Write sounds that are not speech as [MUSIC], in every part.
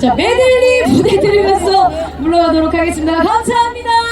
자, 메들리 보내드리면서 물러가도록 하겠습니다. 감사합니다.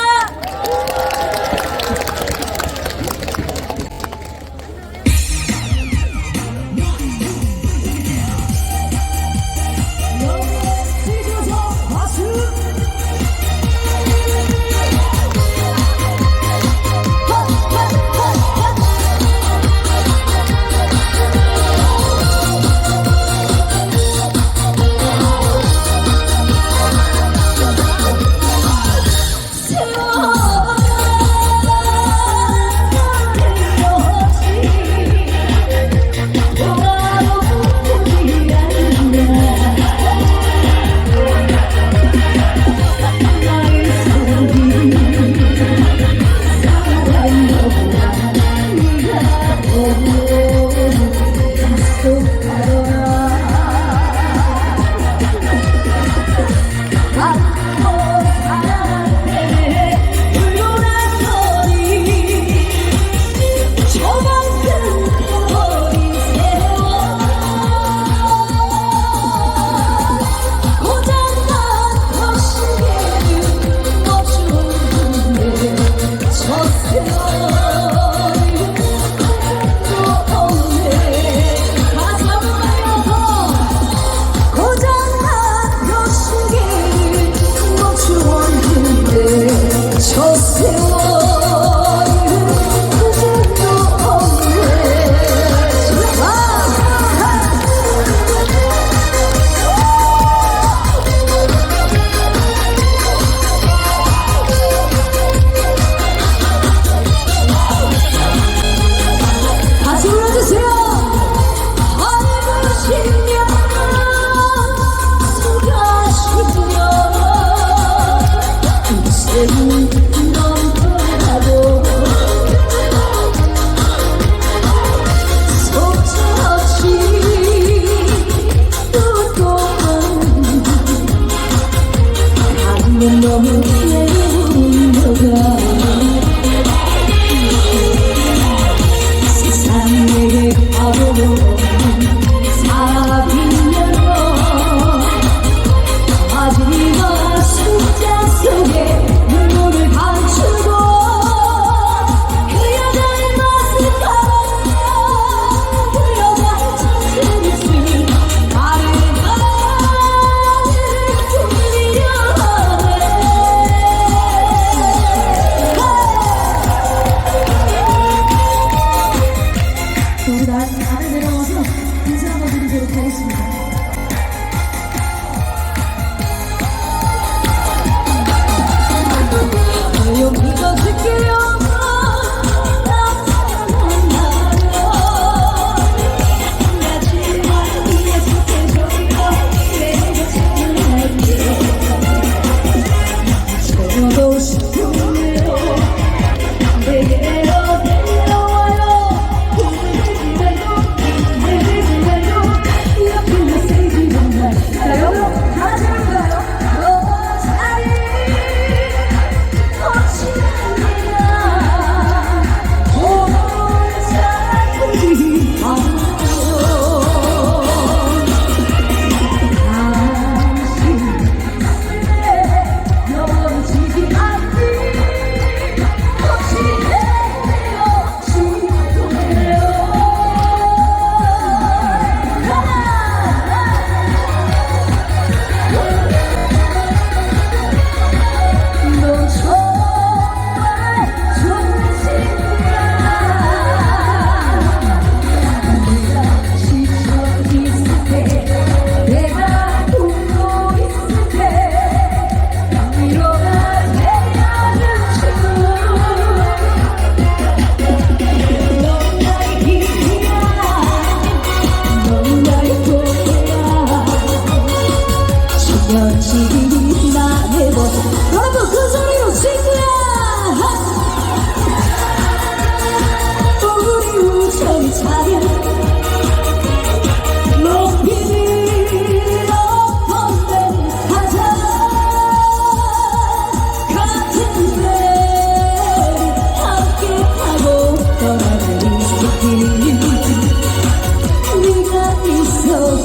You're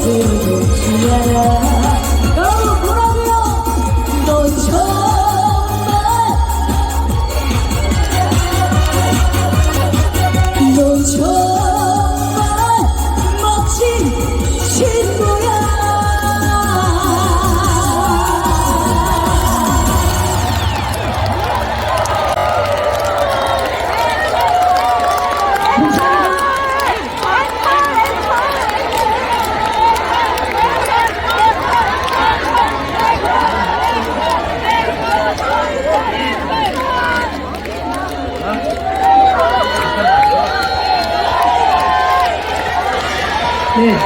네.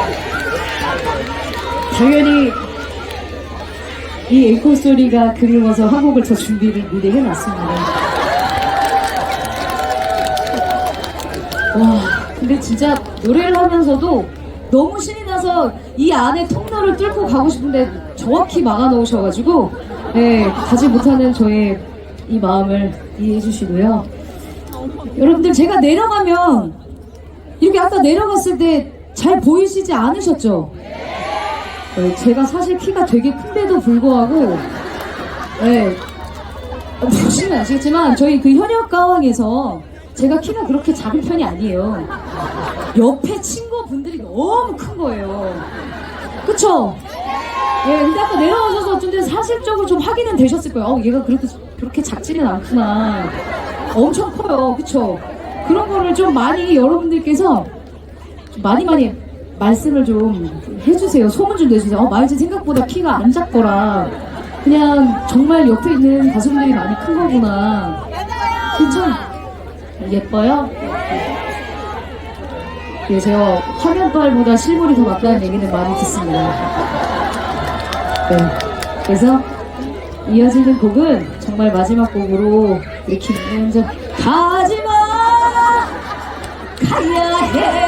당연히 이 에코 소리가 그리워서 한 곡을 더 준비를 미리 해놨습니다. 와, 근데 진짜 노래를 하면서도 너무 신이 나서 이 안에 통로를 뚫고 가고 싶은데 정확히 막아 놓으셔가지고 네, 가지 못하는 저의 이 마음을 이해해 주시고요. 여러분들 제가 내려가면 이렇게 아까 내려갔을 때 잘 보이시지 않으셨죠? 네, 제가 사실 키가 되게 큰데도 불구하고, 네, 보시면 아시겠지만 저희 그 현역 가왕에서 제가 키가 그렇게 작은 편이 아니에요. 옆에 친구분들이 너무 큰 거예요. 그쵸? 예, 근데 아까 내려가셔서 근데 사실적으로 좀 확인은 되셨을 거예요. 어, 얘가 그렇게, 그렇게 작지는 않구나. 엄청 커요. 그쵸? 그런 거를 좀 많이 여러분들께서 좀 많이 많이 말씀을 좀 해주세요. 소문 좀 내주세요. 어, 말지 생각보다 키가 안 작더라. 그냥 정말 옆에 있는 가수분들이 많이 큰 거구나. 괜찮 예뻐요? 예, 제가 화면빨보다 실물이 더 낫다는 얘기는 많이 듣습니다. 네. 그래서 이어지는 곡은 정말 마지막 곡으로 우리 김현정 가지마 가야 해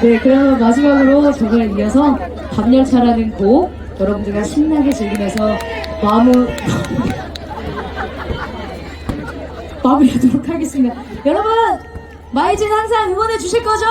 네, 그러면 마지막으로 저걸 이어서 밤열차라는 곡 여러분들과 신나게 즐기면서 마무 [LAUGHS] 마무리하도록 하겠습니다. 여러분 마이진 항상 응원해 주실 거죠?